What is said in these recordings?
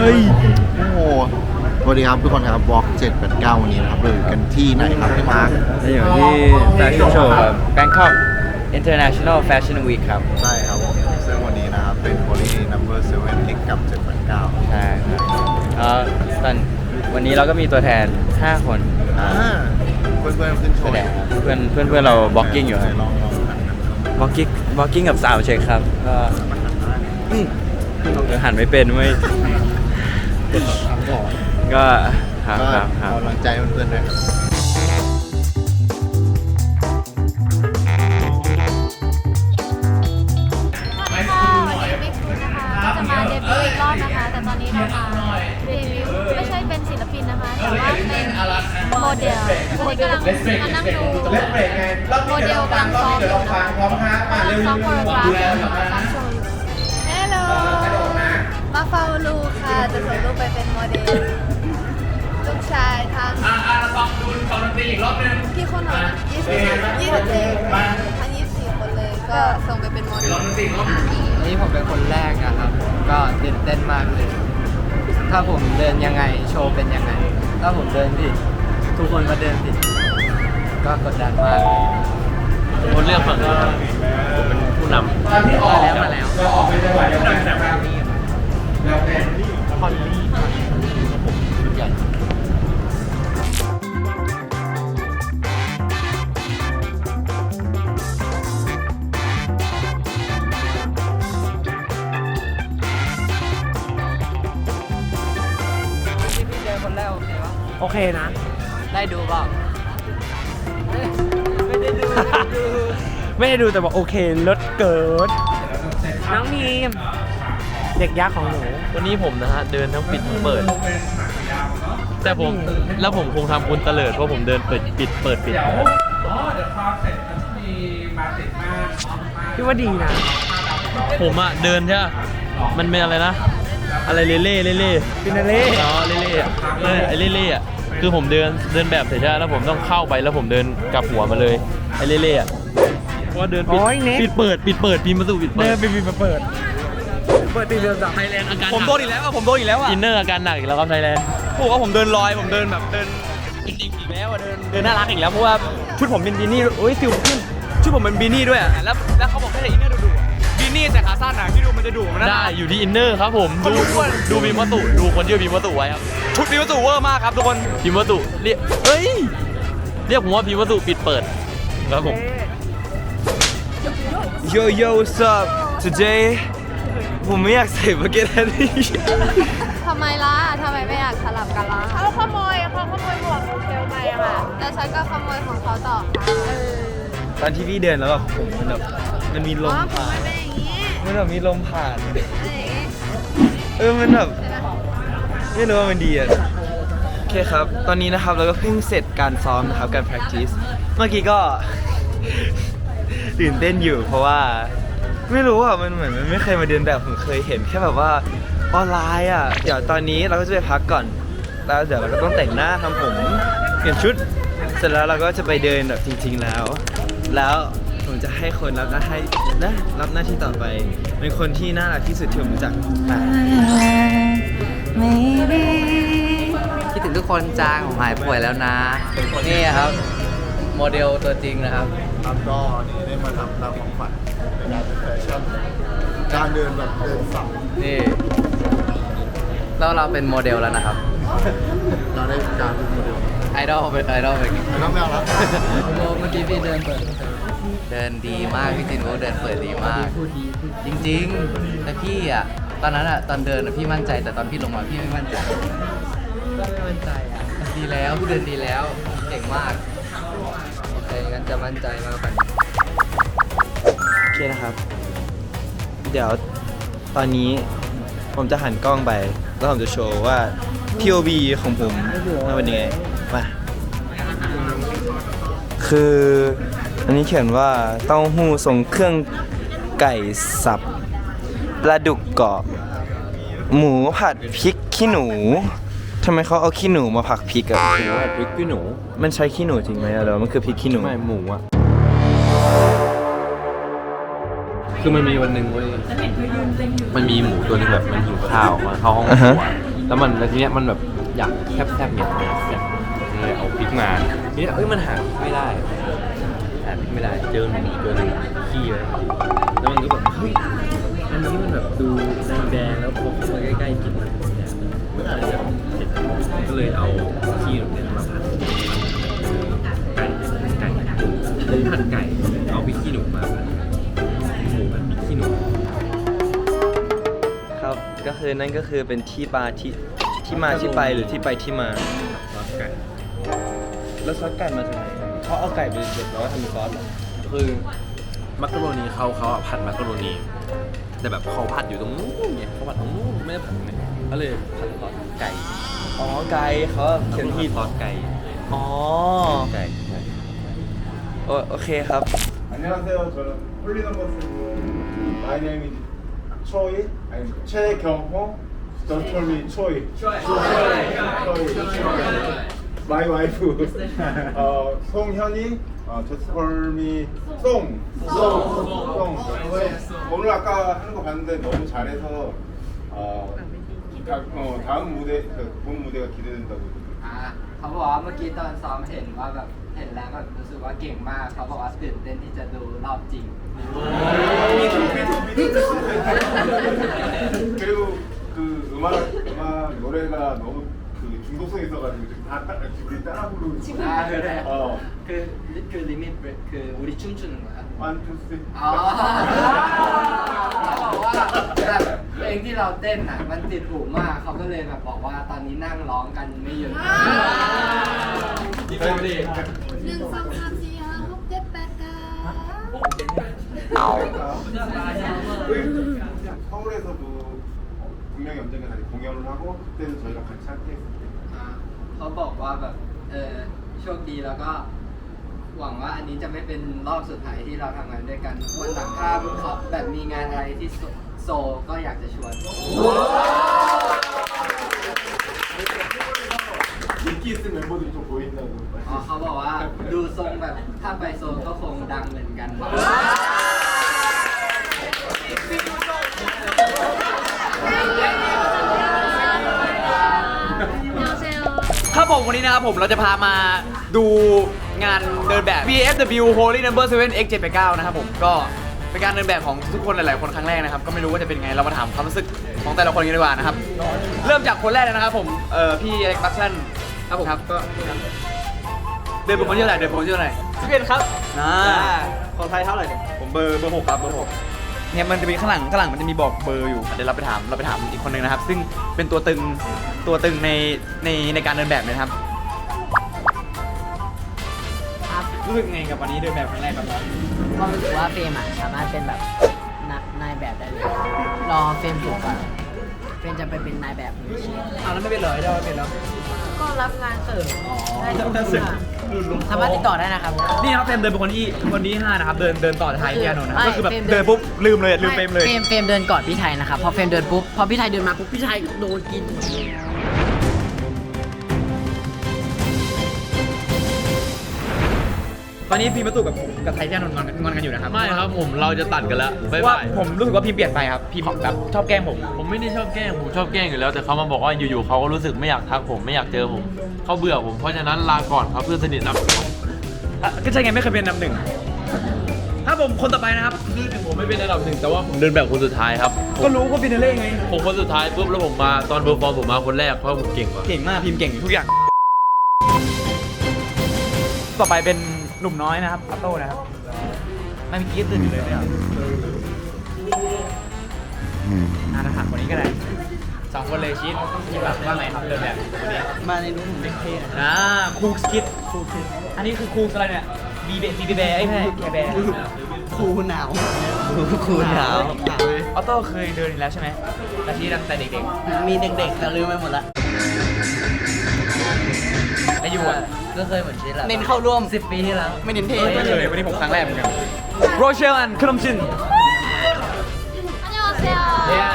เฮ้ย โอ้โหสวัสดีครับทุกคนครับวอล์ก789 วันนี้นะครับเราอยู่กันที่ไหนครับพี่มาร์คนี่อยู่ที่แฟชั่นโชว์ครับ Bangkok International Fashion Week ครับ ใช่ครับผมซึ่งวันนี้นะครับเป็น Poly Number 7 X กับ789 ใช่ครับเอ่อตอนวันนี้เราก็มีตัวแทน 5 คนอ่าเพื่อนๆขึ้นโชแสว์ดงครับเพื่อนเพื่อนเพื่อนเราบล็อกกิ้งอยู่ครับลองลองหันกันบล็อกกิ้งบล็อกกิ้งกับสาวเช็คครับก็อืมเดี๋ยวหันไม่เป็นไม่ ทำก่อนก็ครับก็ครับครับเอากำลังใจเพื่อนๆด้วยครับสวัสดีค่ะวันนี้บิ๊กฟูนะคะก็จะมาเดบิวต์อีกรอบนะคะ แต่ตอนนี้เรามาเดบิวต์ไม่ใช่เป็นศิลปินนะคะ แต่ว่าเป็นโมเดลวันนี้กำลังมานั่งดูโมเดลกำลังซ้อมอยู่นะคะกำลังซ้อมโคโรกราฟอยู่ซ้อมโช เฝ้าลูกค่ะ จะส่งลูกไปเป็นโมเดล ลูกชายทั้งอ่าอ่าลองดูคอนตีอีกรอบนึงพี่คนหน่อยยี่สิบยี่สิบเจ็ดทั้งยี่สิบสี่คนเลย ก็ส่งไปเป็นโมเดลนี่ผมเป็นคนแรกนะครับ ก็ตื่นเต้นมากเลย ถ้าผมเดินยังไงโชว์เป็นยังไง ถ้าผมเดินผิด ทุกคนก็เดินผิด ก็กดดันมาก คนเลือกฝั่งนี้ครับผมเป็นผู้นำมาแล้วมา แล้วพี่พี่เดินคนแรกโอเคปะโอเคนะ ได้ดูเปล่าไม่ได้ดูไม่ได้ดูแต่บอกโอเคลดเกิดน้องมีม เด็กยักษ์ของหนู วันนี้ผมนะฮะเดินทั้งปิดทั้งเปิด แต่ผมแล้วผมคงทำคุณเตลิดเพราะผมเดินเปิดปิดเปิดปิดพี่ว่าดีนะ ผมอะเดินใช่ปะมันเป็นอะไรนะ อะไรเล่เล่เล่เล่ฟินาเล่ อ๋อเล่เล่อะเออไอ้เล่เล่อะคือผมเดินเดินแบบเสร็จใช่ปะแล้วผมต้องเข้าไปแล้วผมเดินกลับหัวมาเลยไอ้เล่เล่อะเพราะว่าเดินปิดโอ้ยเน็กปิดเปิดปิดเปิดปีนประตูปิดเปิเดิดนไปมีมาเปิด เปิดตีเรือจับไทยแลนด์อาการผมโดนอีกแล้วอะผมโดนอีกแล้วอะอินเนอร์อาการหนักอีกแล้วครับไทยแลนด์ผมว่าผมเดินลอยผมเดินแบบเดินจริงๆอีกแล้วอะเดินเดินน่ารักอีกแล้วเพราะว่าชุดผมเป็นบีนี่โอ้ยฟิวขึ้นชุดผมเป็นบีนี่ด้วยอะแล้วแล้วเขาบอกให้ใส่อินเนอร์ดุๆอะบีนี่แต่ขาสั้นอะที่ดูมันจะดุมันน่าได้รัก อยู่ที่อินเนอร์ครับผม คนดูรู้ว่าดูพิมพ์วัตถุดูคนที่พิมพ์วัตถุไว้ครับชุดนี้วัตถุเวอร์มากครับทุกคนพิมพ์วัตถุเรียกเอ้ยเรียกผมว่าพิมพ์วัตถุปิดเปิดครับผม Yo yo what's up today ผมไม่อยากใส่บักเก็ตแฮนนี่ทำไมล่ะทำไมไม่อยากสลับกันล่ะเขาขโมยเขาขโมยหมวกของเชลไปอะค่ะแล้วฉันก็ขโมยของเขาต่อค่ะเออตอนที่พี่เดินแล้วแบบผมมันแบบมันมีลอ๋อมผมผ่านไม่เป็นอย่างนี้มันแบบมีลมผ่านอะไรอย่างงี้เออมันแบบไม่รู้ว่ามันดีอะโอเคครับ ตอนนี้นะครับเราก็เพิ่งเสร็จการซ้อมนะครับการ practice เมื่อกี้ก็ตื่นเต้นอยู่เพราะว่า ไม่รู้อะมันเหมือนมันไม่เคยมาเดินแบบผมเคยเห็นแค่แบบว่าออนไลน์อะเดี๋ยวตอนนี้เราก็จะไปพักก่อน แล้วเดี๋ยวเราก็ต้องแต่งหน้าทำผมเปลี่ยนชุด เสร็จแล้วเราก็จะไปเดินแบบจริง ๆแล้ว แล้วผมจะให้คนรับหน้าที่นะรับหน้าที่ต่อไป เป็นคนที่น่ารักที่สุดที่ผมรู้จักอะคิดถึงทุกคนจางผมหายป่วยแล้วนะ นี่ครับ โมเดลตัวจริงนะครับ ครับก็นี่ได้มาทำตามของฝัน ในการเป็นแฟชั่นการเดินแบบเดินสับนี่แล้วเราเป็นโมเดลแล้วนะครับ เราได้การเป็นโมเดลไอดอลเป็นไอดอลเป็นแล้วไม่เอาละเมื่อกี้พี่เดินเปิดเดินดีมากพี่จินโอเดินเปิดดีมาก จริงๆแต่พี่อะตอนนั้นอะตอนเดินอะพี่มั่นใจแต่ตอนพี่ลงมาพี่ไม่มั่นใจก็ไม่มั่นใจอะดีแล้วพี่เดินดีแล้วเก่งมากโอเคงั้นจะมั่นใจมากกว่านี้โอ เคนะครับ เดี๋ยวตอนนี้ผมจะหันกล้องไป แล้วผมจะโชว์ว่า POV ของผมมันเป็นยังไง มา คืออันนี้เขียนว่าเต้าหู้ทรงเครื่องไก่สับปลาดุกกรอบ หมูผัดพริกขี้หนูทำไมเขาเอาขี้หนูมาผักพริกอะหมูพริกพี่หนู มันใช้ขี้หนูจริงไหมอะหรือว่ามันคือพริกขี้หนู ไม่หมูอะ คือมันมีวันหนึ่งเว้ยมันมีหมูตัวหนึงแบบมันหิวข้าวมาเข้าห้องคอ่ารัฮะวแล้วมันแล้วทีเนี้ยมันแบบอยากแซบๆเนี่ยแซ่บเลยเอาพริกมาทีเนี้ยเอ้ยมันหาพริกไม่ได้หาพริกไม่ได้เจอหนูตัวหนึงขี้ไว้แล้วมันก็แบบเฮ้ยอันนี้มันแบบดูแดงๆแล้วพอเข้ามาใกล้ๆกินมันเนี่ยมันอาจจะเผ็ดก็เลยเอาขี้หนูเนี่ยมาผัดไก่ไก่เลยผัดไก่เอาพริกขี้หนูมาผัด ก็คือนั่นก็คือเป็นที่มาที่ที่มาที่ไปหรือที่ไปที่มา ซอสไก่ แล้วซอสไก่มาจากไหนเขาเอาไก่ไปเด็ดแล้วก็ทำซอสเหรอ คือมักกะโรนีเขาเขาอะผัดมักกะโรนี แต่แบบเขาผัดอยู่ตรงนู้นไงเขาผัดตรงนู้นไม่ได้ผัดตรงนี้ก็เลยผัดซอสไก่ อ๋อ ไก่เขาเขียนผิด ซอสไก่ อ๋อ ไก่ใช่ โอโอเคครับ 안녕하세요. 저는 홀리넘버스 My name is 초이. 아니 최경호. Don't call me 초이. 초이. My wife. 어 송현이. 어 just call me 송. 송. 송. 오늘 아까 하는 거 봤는데 너무 잘해서 어, 다, 어 다음 무대 그, 본 무대가 기대된다고. อ่าเขาบอกว่าเมื่อกี้ตอนซ้อมเห็นว่าแบบเ ห็นแล้วแบบรู้สึกว่าเก่งมากเขาบอกว่าตื่นเต้นที่จะดูรอบจริง 그리고 그 음악 음악 노래가 너무 그 중독성 있어가지고 지금 다 따, 우리 따라 부르고 있어. อ่าคืออะไร 어. คือคือลิมิตคืออุริชุ่มชุนเหรอครับ One, two, three. อ๋อเขาบอกว่าแบบเพลงที่เราเต้นอ่ะมันติดหูมากเขาก็เลยแบบบอกว่าตอนนี้นั่งร้องกันไม่หยุด นี่เป็นดิ หนึ่งสองสามสี่ห้าหกเจ็ดแปดเก้า 서울에서도 분명히 언젠가 다시 공연을 하고 그때는 저희가 같이 함께 했어요. อ่าเขาบอกว่าแบบเออโชคดีแล้วก็หวังว่าอันนี้จะไม่เป็นรอบสุดท้ายที่เราทำงานด้วยกันวันหลังถ้าเขาแบบมีงานอะไรที่โซโซลก็อยากจะชวน กี้ซึ่งเหมือนโบนิโกโบอินเอ๋อเขาบอกว่าดูทรงแบบถ้าไปโซนก็คงดังเหมือนกันครับผมวันนี้นะครับผมเราจะพามาดูงานเดินแบบ BFW Holy Number 7 X 7 9นะครับผมก็เป็นการเดินแบบของทุกคนหลาย ๆ คนครั้งแรกนะครับ ก็ไม่รู้ว่าจะเป็นไงเรามาถามความรู้สึกของแต่ละคนกันดีกว่านะครับ เริ่มจากคนแรกเลยนะครับผมเอ่อพี่เล็กบัคชัน ครับผมครับก็เดินเป็นคนที่เท่าไหร่เดินเป็นคนที่เท่าไหร่สิบเอ็ดครับอ่าของไทยเท่าไหร่เนี่ยผมเบอร์เบอร์หกครับเบอร์หกเนี่ยมันจะมีข้างหลังข้างหลังมันจะมีบอกเบอร์อยู่เดี๋ยวเราไปถามเราไปถามอีกคนหนึ่งนะครับ ซึ่งเป็นตัวตึงตัวตึงในในในการเดินแบบเลยนะครับรู้สึกไงกับวันนี้เดินแบบครั้งแรกครับก็รู้สึกว่าเฟรมอะสามารถเป็นแบบนานายแบบได้เลย รอเฟรมถูกก่อน เฟรมจะไปเป็นนายแบบมืออาชีพอ้าวแล้วไม่เป็นเลยได้ไม่เป็นแล้วก็รับงานเสริมได้ทุกอย่างสามารถติดต่อได้นะครับ นี่ครับเฟรมเดินเป็นคนที่คนที่ห้านะครับ เดินเดินต่อท้ายพี่อานนท์นะครับไม่ก็คือแบบเฟรมเดิน เดินปุ๊บลืมเลยลืมเฟรมเลย เฟรมเฟรมเดินก่อนพี่ไทยนะครับ พอเฟรมเดินปุ๊บ พอพี่ไทยเดินมาปุ๊บพี่ไทยโดนกิน ตอนนี้พิมพ์ประตูกับกับไทยพี่อานนท์งอนงอนกันอยู่นะครับไม่ครับผมเราจะตัดกันแล้วบ๊ายว่าบายผมรู้สึกว่าพิมพ์เปลี่ยนไปครับพิมพ์แบบชอบแกล้งผม ผมไม่ได้ชอบแกล้งผมชอบแกล้งอยู่แล้วแต่เขามาบอกว่าอยู่ๆเขาก็รู้สึกไม่อยากทักผมไม่อยากเจอผมเขาเบื่อผมเพราะฉะนั้นลาก่อนครับเพื่อนสนิทอับผมอะก็ใช่ไงไม่เคยเป็นอันดับหนึ่งถ้าผมคนต่อไปนะครับ คือถึงผมไม่เป็นอันดับหนึ่งแต่ว่าผมเดินแบบคนสุดท้ายครับก็รู้ว่าฟินาเล่ไง ผมคนสุดท้ายปุ๊บแล้วผมมาตอนเบอร์ฟอร์มผมมาคนแรกเพราะผมเก่งกว่า เก่งมากพิมพ์เก่งทุกอย่าง ต่อไปเป็น หนุ่มน้อยนะครับอัตโต้นะครับ ไม่มีกี้ตื่นอยู่เลยเนี่ยอ่านะครับคนนี้ก็ได้สองคนเลยชิดคิดแบบว่าไงครับเดินแบบคนนี้มาในรูปผมเด็กเท่อ่าคูสคิดคูสคิดอันนี้คือคูสอะไรเนี่ยบีเบบีเบแบร์ไอ้ยไม่ใช่แคร์แบร์คูหนาวคูหนาวออโต้เคยเดินอยู่แล้วใช่ไหมแต่ที่ตั้งแต่เด็กมีเด็กๆแต่ลืมไปหมดละ ๆอายุอ่ะ ก็เคยเหมือนชิดแหละ เน้นเข้าร่วม สิบปีที่แล้ว ไม่เน้นเท่ ไม่เคยวันนี้ผมครั้งแรกเหมือนกันโรเชลอันขนมจิน 안녕하세요. เนี่ย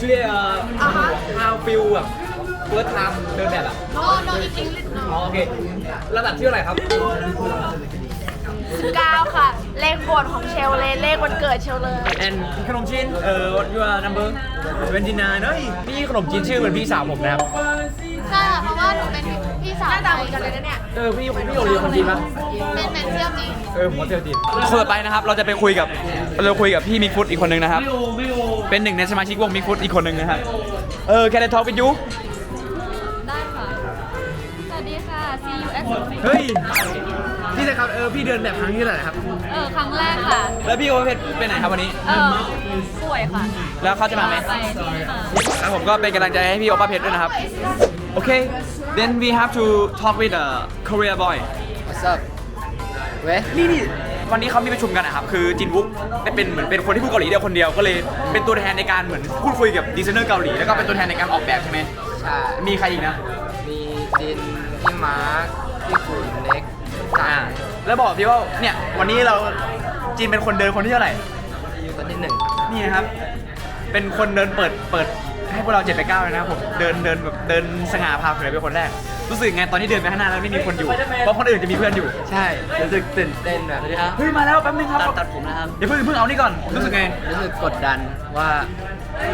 ช่วยเอ่อ how feel แบบ first time เดินแบบอ่ะ No, no, in English, อ๋อ no. โอเคระดับที่เท่าไหร่ครับ 19 ค่ะ เลขโปรดของเชลเลย เลขวันเกิดเชลเลย and ขนมจีนเอ่อ what you are number 29เฮ้ยพี่ขนมจีนชื่อเหมือนพี่สาวผมนะครับ ใช่ค่ะเพราะว่าหนูเป็นพี่ สาวหน้าตาเหมือนกันเลยนะเนี่ย เออพี่พี่โอเลียคนจีนปะเป็นเป็นเซี่ยวจีนเออผมว่าเที่ยวจีนคนต่อไปนะครับ เราจะไปคุยกับเราคุยกับพี่มิกฟุตอีกคนนึงนะครับ เป็นหนึ่งในสมาชิกวงมิกฟุตอีกคนนึงนะครับ เออ can I talk with you ได้ค่ะ สวัสดีค่ะ CUX เฮ้ยพี่จะครับเออพี่เดินแบบครั้งที่เท่าไหร่ครับ เออครั้งแรกค่ะ แล้วพี่โอเพชรไปไหนครับวันนี้ เออป่วยค่ะ แล้วเขาจะมาไหมไปที่ค่ะแล้วผมก็เป็นกำลังใจให้พี่โอป้าเพชรด้วยนะครับ โอเค then we have to talk with a Korea boy What's up เว้ยนี่นี่วันนี้เขามีประชุมกันนะครับ คือจินวุกเป็นเหมือนเป็นคนที่พูดเกาหลีเดียวคนเดียวก็เลยเป็นตัวแทนในการเหมือนพูดคุยกับดีไซเนอร์เกาหลีแล้วก็เป็นตัวแทนในการออกแบบใช่ไหมใช่มีใครอีกนะ มีจินพี่มาร์คพี่ฝุ่นเน็กอ่าแล้วบอกพี่ว่าเนี่ยวันนี้เราจีนเป็นคนเดินคนที่เท่าไหร่อยู่คนที่หนึ่งนี่นะครับ เป็นคนเดินเปิดเปิด ให้พวกเราเจ็ดไปเก้าเลยนะครับผมเดินเดินแบบเดินสง่าพาเผยเป็นคนแรก รู้สึกไงตอนที่เดินไปข้างหน้าแล้วไม่มีคนอยู่ เพราะคนอื่นจะมีเพื่อนอยู่ ใช่รู้สึกตื่นเต้นแบบนี้ครับเฮ้ยมาแล้วแป๊บนึงครับตัดตัดผมนะครับเดี๋ยวเพิ่งเพิ่งเอานี่ก่อนรู้สึกไงรู้สึกกดดันว่า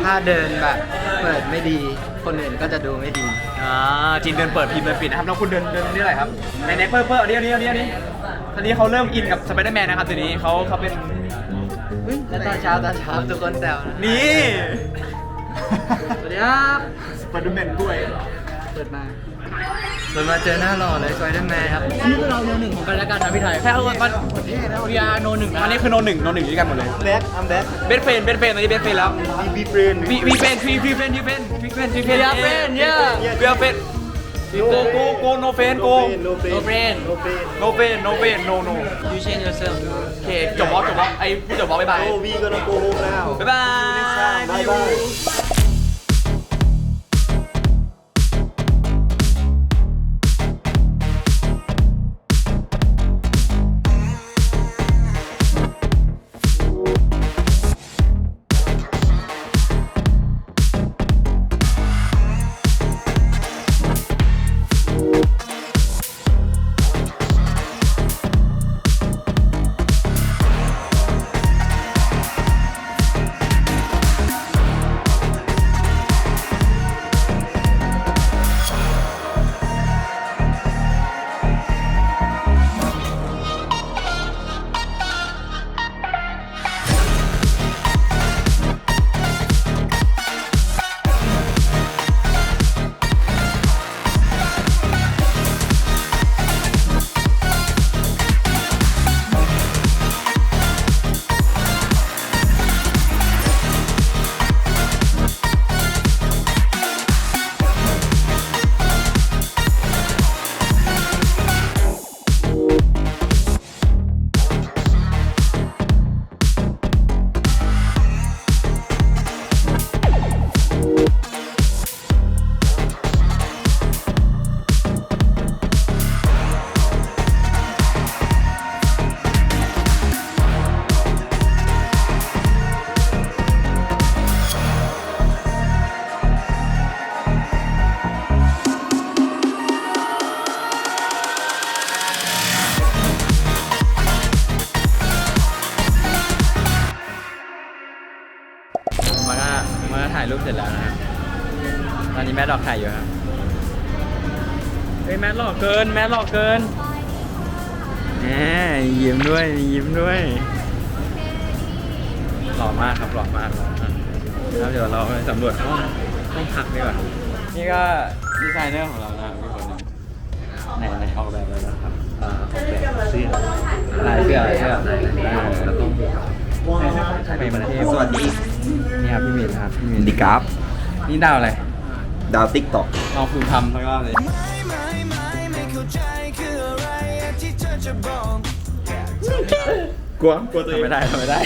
ถ้าเดินแบบเปิดไม่ดีคนอื่นก็จะดูไม่ดีอ่าจีนเดินเปิดพิมพ์เดินปิดนะครับแล้วคุณเดินเดินนี่อะไรครับในในเพิ่มเพิ่มเดี๋ยวนี้เดี๋ยวนี้ตอนนี้เขาเริ่มอินกับสไปเดอร์แมนนะครับตัวนี้เขาเขาเป็นแล้วตอนเช้าตอนเช้าทุกคนแซวนะนี่ สวัสดีครับสไปเดอร์แมนด้วยเปิดมาเปิดมาเจอหน้าหล่อเลยสไปเดอร์แมนครับนี่คือเราโนหนึ่งของกันและกันนะพี่ไทยแค่เอาวันวีอาร์โนหนึ่งอันนี้คือโนหนึ่งโนหนึ่งด้วยกันหมดเลย back I'm back เบสเฟนเบสเฟนตอนนี้เบสเฟนแล้ว be friend วีวีเฟนวีวีเฟนวีเฟนวีเฟนวีเฟน We are friend, yeah. วีอาร์เฟนโกโกโกโนเฟนโก no pain No pain. no pain โนเฟนโนเฟนโนโน You change yourself โอเคจบบอสจบบอสไอ้พูดจบบอสบ๊ายบาย oh we gonna go home now บ๊ายบาย หล่อเกินแหมยิ้มด้วยยิ้มด้วยหล่อมากครับหล่อมากหล่อมากครับเดี๋ยวเราไปสำรวจห้องห้องพักดีกว่านี่ก็ดีไซเนอร์ของเรานะครับพี่คนหนึงไหนไหนออกแบบอะไรนะครับอ่าออกแบบเสื้อลายเสื้อลายเสื้อแล้วก็ไม่มันเทพสวัสดีนี่ครับพี่มินครับพี่มินดีกราฟนี่ดาวอะไรดาวติ๊กต็อกลองคุณทำสัก รอบเลยกลัวกลัวตัวเอทำงไม่ได้ทำไม่ได้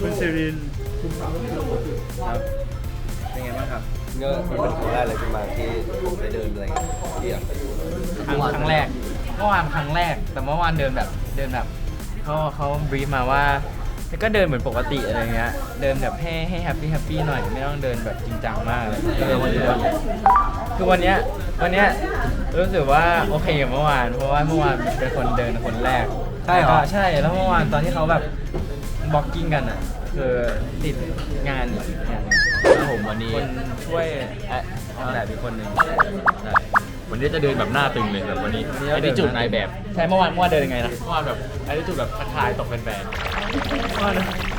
คุณซิรินครับเป็นไงบ้างครับก็มันเป็นครั้งแรกเลยที่มาที่ผมได้เดินอะไรเงี้ยที่อยากไปดูครั้งครั้งแรกเมื่อวานครั้งแรก แต่เมื่อวานเดินแบบเดินแบบเขาเขาบรีฟมาว่า ก็เดินเหมือนปกติอะไรเงี้ย เดินแบบให้ให้แฮปปี้แฮปปี้หน่อย ไม่ต้องเดินแบบจริงจังมากเลยก็เลยวันนี้คือวันเนี้ยวันเนี้ยรู้สึกว่าโอเคกับเมื่อวาน เพราะว่าเมื่อวานเป็นคนเดินคนแรกใช่เหรอใช่ แล้วเมื่อวานตอนที่เขาแบบบล็อกกิ้งกันอะ คือติดงานอีกงานหนึ่งแล้วผมวันนี้คนช่วยแอะแบบอีกคนหนึ่งใช่ วันนี้จะเดินแบบหน้าตึงเลยแบบวันนี้วันนี้ไอ้เราเดินที่จุดนายแบบใช่เมื่อวานเมื่อวานเดินยังไงนะ เมื่อวานแบบไอ้ที่จุดแบบทักทายตกแฟนๆเมื่อวาน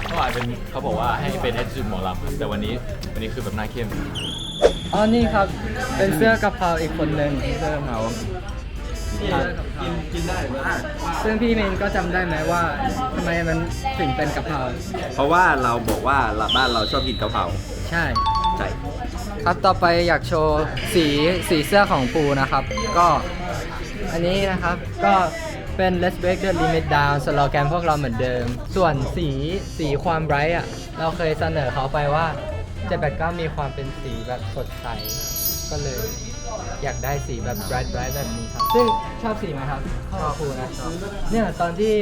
เมื่อวานเป็นเขาบอกว่าให้เป็นไอ้ที่จุดหมอลำแต่วันนี้วันนี้คือแบบหน้าเข้มอ๋อนี่ครับ เป็นเสื้อกะเพราอีกคนหนึ่งเสื้อกะเพรากินกินได้ซึ่งพี่เมนก็จำได้ไหมว่าทำไมมันถึงเป็นกะเพราเพราะว่าเราบอกว่าบ้านเราชอบกินกะเพราใช่ ใช่ ครับต่อไปอยากโชว์สีสีเสื้อของปูนะครับ ก็อันนี้นะครับก็เป็น Let's Break the Limit Down สโลแกนพวกเราเหมือนเดิม ส่วนสีสีความไบรท์อะ เราเคยเสนอเขาไปว่า789มีความเป็นสีแบบสดใส ก็เลยอยากได้สีแบบ bright bright แบบนี้ครับ ซึ่งชอบสีไหมครับชอบปูนะชอบเนี่ยตอนที่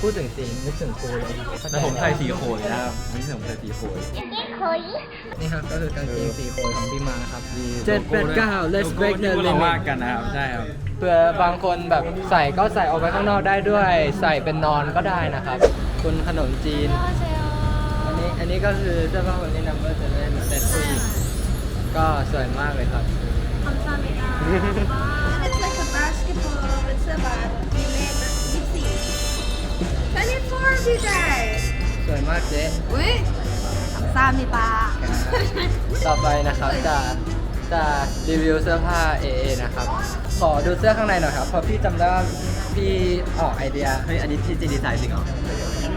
พูดถึงสีนึกถึงปูเลยแล้วผมใส่สีโขยนะครับวันนี้ผมใส่สีโขย นี่ครับก็คือกางเกงสีโขยของพี่มาครับ789 Let's Break the เราว่า Limit กันนะครับ ใช่ครับเผื่อบางคนแบบใส่ก็ใส่ออกไปข้างนอกได้ด้วย ใส่เป็นนอนก็ได้นะครับ คุณขนมจีน อันนี้อันนี้ก็คือเสื้อผ้าคนนี้นัมเบอร์เซเว่นเซ็ตผู้หญิงก็สวยมากเลยครับ It's like a basketball it's about we made Twenty four พี่ใจสวยมากเจ๊อุ้ ยสามนี่ปาต่อไปนะครับจะจะรีวิวเสื้อผ้า AA นะครับ ขอดูเสื้อข้างในหน่อยครับ เพราะพี่จำได้ว่าพี่ออกไอเดีย เฮ้ย อันนี้ที่จีดีไซน์จริงเหรอ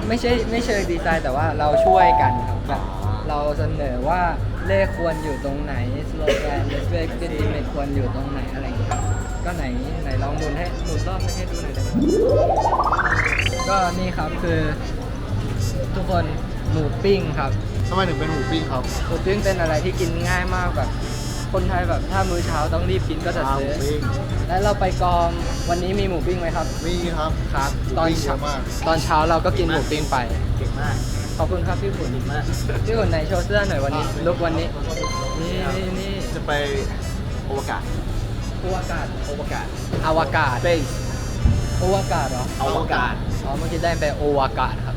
ไม่ใช่ไม่เชิงดีไซน์แต่ว่าเราช่วยกันครับแบบเราเสนอว่าเลขควรอยู่ตรงไหนสโลแกน respect the limit ควรอยู่ตรงไหนอะไรอย่างเงี้ยครับก็ไหนไหนลองหมุนให้หมุนรอบให้ดูหน่อยได้ไหมก็นี่ครับคือทุกคนหมูปิ้งครับ ทำไมถึงเป็นหมูปิ้งครับหมูปิ้งเป็นอะไรที่กินง่ายมากแบบ คนไทยแบบถ้ามื้อเช้าต้องรีบกินก็จะซื้อหมูปิ้งแล้วเราไปกองวันนี้มีหมูปิ้งไหมครับ มีครับครับหมูตอนปิ้งเยเช้าอะมากตอนเช้าเราก็กินหมูปิ้งไป เก่งมากขอบคุณครับพี่ขุนมากพี่ขุนไหนโชว์เสื้อหน่อยวันนี้ ลุกวันนี้ นี่นี่นี่จะไปโอวกาศอวกาศโอวกาศ อวกาศ Space อวกาศเหรอ อวกาศ อ๋อเมื่อกี้ได้ไปโอวกาศครับ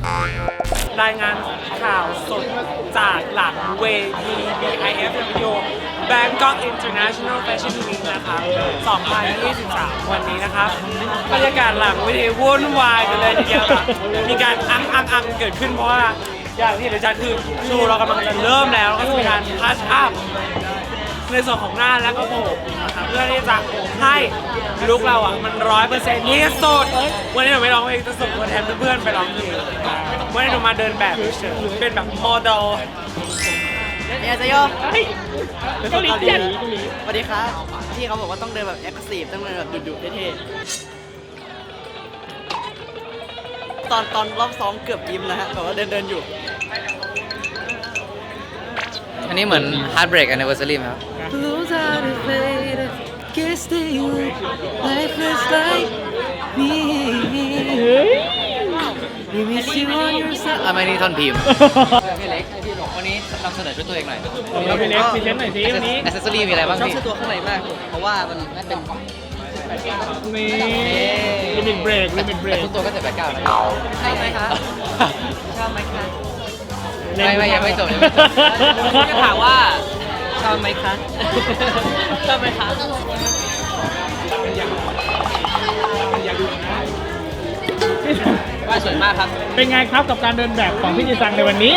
รายงานข่าวสดจากหลังเวที BIF วิดีโอ Bangkok International Fashion Week นะครับ2023 วันนี้นะครับบรรยากาศหลังเวทีวุ่นวายกันเลยทีเดียวครับมีการอังอังอังเกิดขึ้นเพราะว่าอย่างที่เห็นได้ชัดคือโชว์เรากำลังจะเริ่มแล้วแล้วก็จะมีการพัชอัพ ในส่วนของหน้าและก็ผมนะครับเพื่อที่จะให้ลุคเราอะมันร้อยเปอร์เซ็นต์ที่สดวันนี้หนูไม่ร้องเพลงจะส่งตัวแทนเพื่อนๆไปร้องเพลงวันนี้หนูมาเดินแบบเฉยๆเป็นแบบโมเดลเนี่ยจะโยเกาหลีเจ็ดสวัสดีครับที่เขาบอกว่าต้องเดินแบบ exclusive ต้องเดินแบบดุๆเท่ๆตอนตอนรอบซ้อมเกือบยิ้มนะฮะแบบว่าเดินเดินอยู่ อันนี้เหมือน Heartbreak Anniversary ไหมครับอะไม่นี่ท่อนพิมพ์ พี่เล็กให้พี่หลงวันนี้นำเสนอชุดตัวเองหน่อยเราไปเล็กพรีเซนต์หน่อยสิวันนี้อ c เซสซอรี่มีอะไรบ้างชอบพี่ชุดตัวข้างในมาก เพราะว่ามันเป็นนี่ลิมิตเบรกลิมิตเบรกทุกตัวก็จะแปดเก้านะใช่ไหมคะชอบไหมคะ ไม่ไม่ยังไม่จบยังไม่จบจะถามว่าชอบไหมคะชอบไหมคะว่าสวยมากครับ เป็นไงครับกับการเดินแบบของพี่จิซังในวันนี้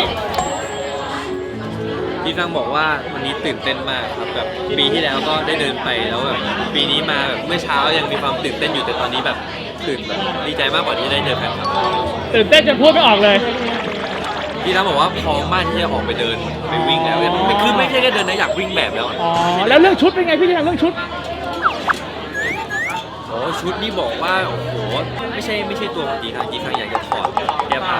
พี่ฟังบอกว่าวันนี้ตื่นเต้นมากครับแบบปีที่แล้วก็ได้เดินไปแล้วแบบปีนี้มาแบบเมื่อเช้ายังมีความตื่นเต้นอยู่แต่ตอนนี้แบบตื่นแบบดีใจมากกว่าที่ได้เจอแฟนคลับตื่นเต้นจนพูดไม่ออกเลย พี่ตั้งบอกว่าพร้อมมากที่จะออกไปเดินไปวิ่งแล้วไม่คือไม่ใช่แค่เดินนะอยากวิ่งแบบแล้วอะอ๋อแล้วเรื่องชุดเป็นไงพี่จิซังเรื่องชุด โอ้ชุดนี่บอกว่าโอ้โหไม่ใช่ไม่ใช่ตัวของจีครั้งจีครั้งอยากจะถอดแก้ผ้า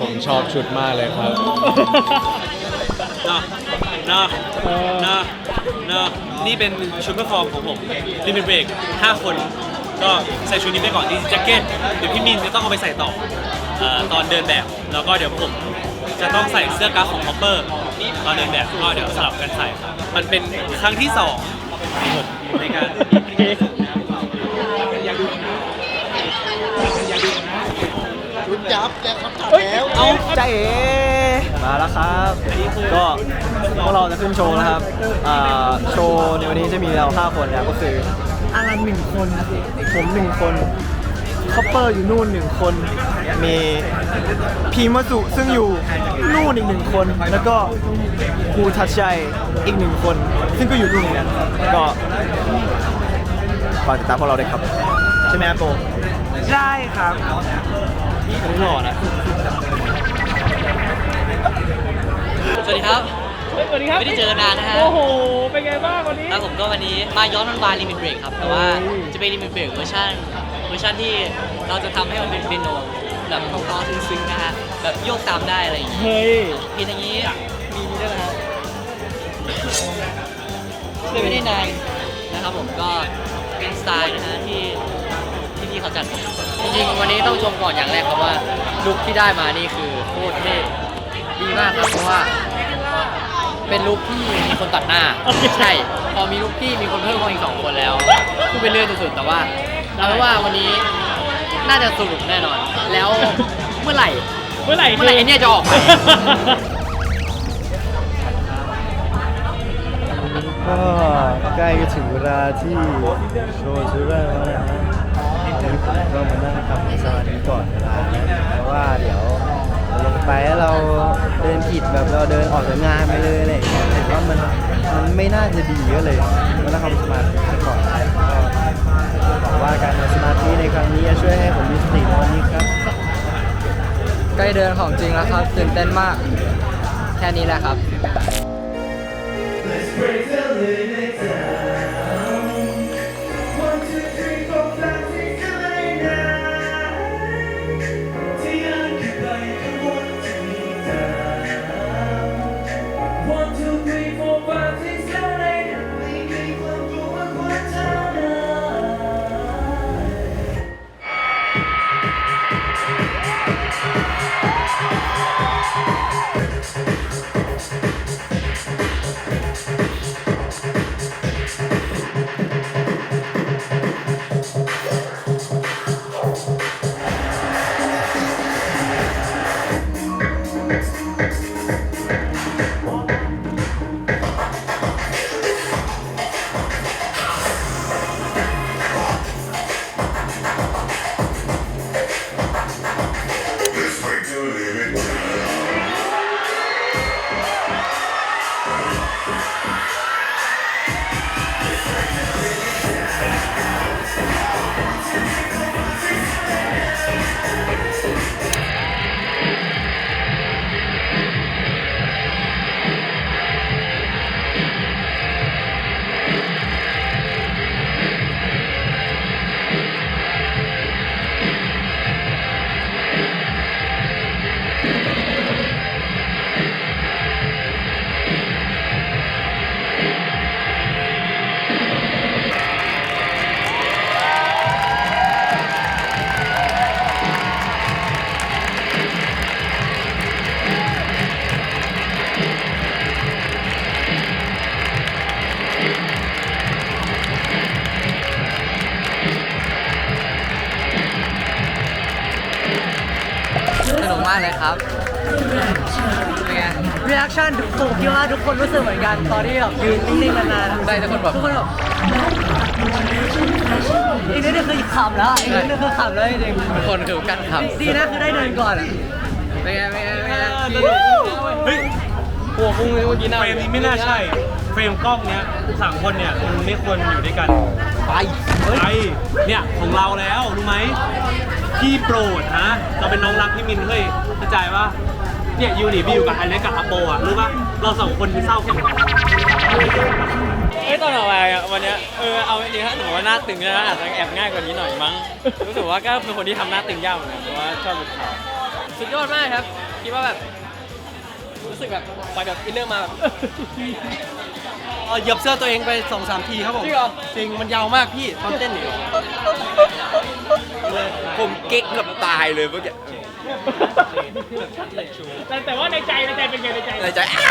ผมชอบชุดมากเลยครับเนาะเนาะเนาะเนาะนี่เป็นชุดเปอร์ฟอร์มของผมลิมิตเบรก5คน ก็ใส่ชุดนี้ไปก่อนที่แจ็คเก็ต เดี๋ยวพี่มินจะต้องเอาไปใส่ต่อ ตอนเดินแบบ แล้วก็เดี๋ยวผมจะต้องใส่เสื้อกั๊กของคอปเปอร์ตอนเดินแบบก็เดี๋ยวสลับกันใส่ครับมันเป็นครั้งที่สองในการ ชุดยับแดงครับแล้วเอาจเอมาแล้วครับ ก็พวกเราจะขึ้นโชว์นะครับโชว์ในวันนี้จะมีเรา 5 คนนะครับก็คืออารันหนึ่งคน ผมหนึ่งคน คอปเปอร์อยู่นู่นหนึ่งคน มีพีมาสุซึ่งอยู่นู่นอีกหนึ่งคน แล้วก็ครูทัชชัยอีกหนึ่งคน ซึ่งก็อยู่นู่นเหมือนกันก็ฝากติดตามพวกเราด้วยครับ ใช่ไหมครับโปใช่ครับคนนี้หล่อนะ สวัสดีครับ สวัสดีครับไม่ได้เจอกันนานนะฮะ โอ้โห เป็นไงบ้างวันนี้แล้วผมก็วันนี้มาย้อนวันวานลิมิตเบรกครับ แต่ว่าจะเป็นลิมิตเบรกเวอร์ชันเวอร์ชันที่ เราจะทำให้มันเป็นเปียโนแบบเพราะๆซึ้งๆนะฮะแบบโยกตามได้อะไรอย่างงี้เฮ้ยเพลงอย่างนี้มีนี้ด้วยนะฮะเลยไม่ได้นานนะครับผมก็เป็นสไตล์นะฮะที่ที่พี่เขาจัดมาจริงๆวันนี้ต้องชมก่อนอย่างแรกครับว่าลุคที่ได้มานี่คือโคตรเท่ดีมากครับเพราะว่า เป็นลุคที่มีคนตัดหน้า ใช่ พอมีลุคที่มีคนเพิ่มมาอีกสองคนแล้วคือเป็นเรื่องสุดๆแต่ว่าเอาเป็นว่าวันนี้ น่าจะสนุกแน่นอน แล้วเมื่อไหร่ เมื่อไหร่เมื่อไหร่ไอ้เนี่ยจะออกไปก็ใกล้จะถึงเวลาที่โชว์จะเริ่มแล้วนะฮะตอนนี้ผมก็มานั่งทำสมาธิก่อนเวลานะเพราะว่าเดี๋ยวลงไปแล้วเราเดินผิดแบบเราเดินออกจากงานไปเลยอะไรอย่างเงี้ยเห็นว่ามันมันไม่น่าจะดีก็เลยมานั่งทำ เดินของจริงแล้วครับตื่นเต้นมาก แค่นี้แหละครับ กคนรู้สึกเหมือนกันตอนที่แบบยืนนิ่งๆนานๆได้ทุกคนแบบ ทุกคนแบบอีกนิดนึงคือขำแล้วอีกนิดนึงคือขำแล้วจริงทุกคนคือกั้นขำๆดีนะคือได้เดินก่อนอะเป็นไงเป็นไงเป็นไงเฮ้ยหัวกุ้งเมื่อกี้นะเฟรมนี้ไม่น่าใช่ เฟรมกล้องเนี้ยสามคนเนี่ยมันไม่ควรอยู่ด้วยกันไปไปเนี่ยของเราแล้วรู้ไหมพี่โปรดฮะเราเป็นน้องรักพี่มินเฮ้ยเข้าใจปะ เนี่ยยูนิพี่อยู่กับไอเล็กกับอาโปอะรู้ปะเราสองคนคือเศร้าแค่ไหนเอ้ยตอนออกมาอะวันเนี้ยเออเอาจริงๆถ้าหนูว่าหน้าตึงนะอาจจะแอบง่ายกว่านี้หน่อยมั้ง รู้สึกว่าก็เป็นคนที่ทำหน้าตึงยากเหมือนกันเพราะว่าชอบหลุดเขาวสุดยอดมากครับ คิดว่าแบบ รู้สึกแบบปล่อยแบบอินเนอร์มาแบบ เออเหยียบเสื้อตัวเองไปสองสามทีครับผมจริงเหรอ จริงมันยาวมากพี่ตอนเต้นนี่ผมเก๊กเกือบตายเลยเมื่อกี้ แต่แต่ว่าในใจในใจเป็นไงในใจในใจอ้า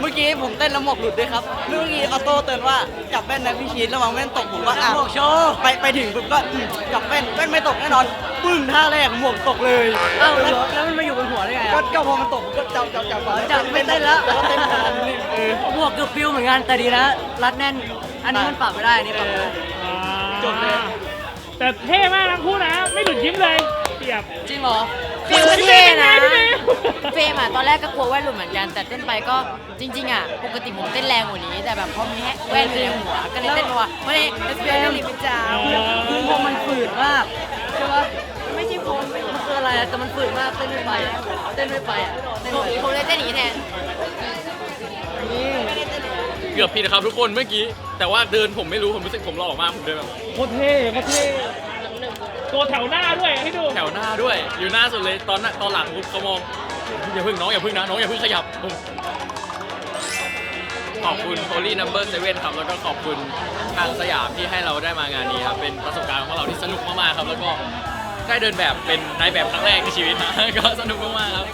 เมื่อกี้ผมเต้นแล้วหมวกหลุดด้วยครับเมื่อกี้ออโต้เตือนว่าจับแว่นนะพี่ชีนระวังแว่นตกผมก็อะหมวกโชว์ไปไปถึงปุ๊บก็อืมจับแว่นแว่นไม่ตกแน่นอนปึ้งท่าแรกหมวกตกเลยอ้าวแล้วมันมาอยู่บนหัวได้ไงก็ก็พอมันตกผมก็จับจับจับจับไม่เต้นแล้วแล้วก็เต้นตามนี่เออ หมวกเกือบฟิวเหมือนกันแต่ดีนะรัดแน่น อันนี้มันปรับไม่ได้อันนี้ปรับไม่ได้ จบเลย แต่เท่มากทั้งคู่นะ ไม่หลุดยิ้มเลย เปียบ จริงเหรอคือเท่นะพี่เมย์ เฟรมอะตอนแรกก็กลัวแว่นหลุดเหมือนกัน แต่เต้นไปก็จริง ๆ อะ ปกติผมเต้นแรงกว่านี้ แต่แบบพอมีแว่นอยู่ในหัวก็เลยเต้นว่าไม่ได้เฟรมลิมิจ้าคือพอมันฝืดมากใช่ปะไม่ใช่พอมันคืออะไรอะแต่มันฝืดมากเต้นไม่ไปอะเต้นไม่ไปอะเต้นผมไม่ไปผมเลยเต้นอย่างนี้แทนเกือบผิดนะครับทุกคนเมื่อกี้ แต่ว่าเดินผมไม่รู้ผมรู้สึกผมหล่อมากผมเดินแบบโคตรเท่โคตรเท่ ตัวแถวหน้าด้วยให้ดูแถวหน้าด้วย อยู่หน้าสุดเลยตอนหน้าตอนหลังปุ๊บเขามองอย่าพึ่งน้องอย่าพึ่งนะน้องอย่าพึ่งขยับขอบคุณ Holy Number 7ครับแล้วก็ขอบคุณทางสยามที่ให้เราได้มางานนี้ครับเป็นประสบการณ์ของเราที่สนุกมากๆครับ แล้วก็ได้เดินแบบเป็นนายแบบครั้งแรกในชีวิตนะ ก็สนุกมากๆครับ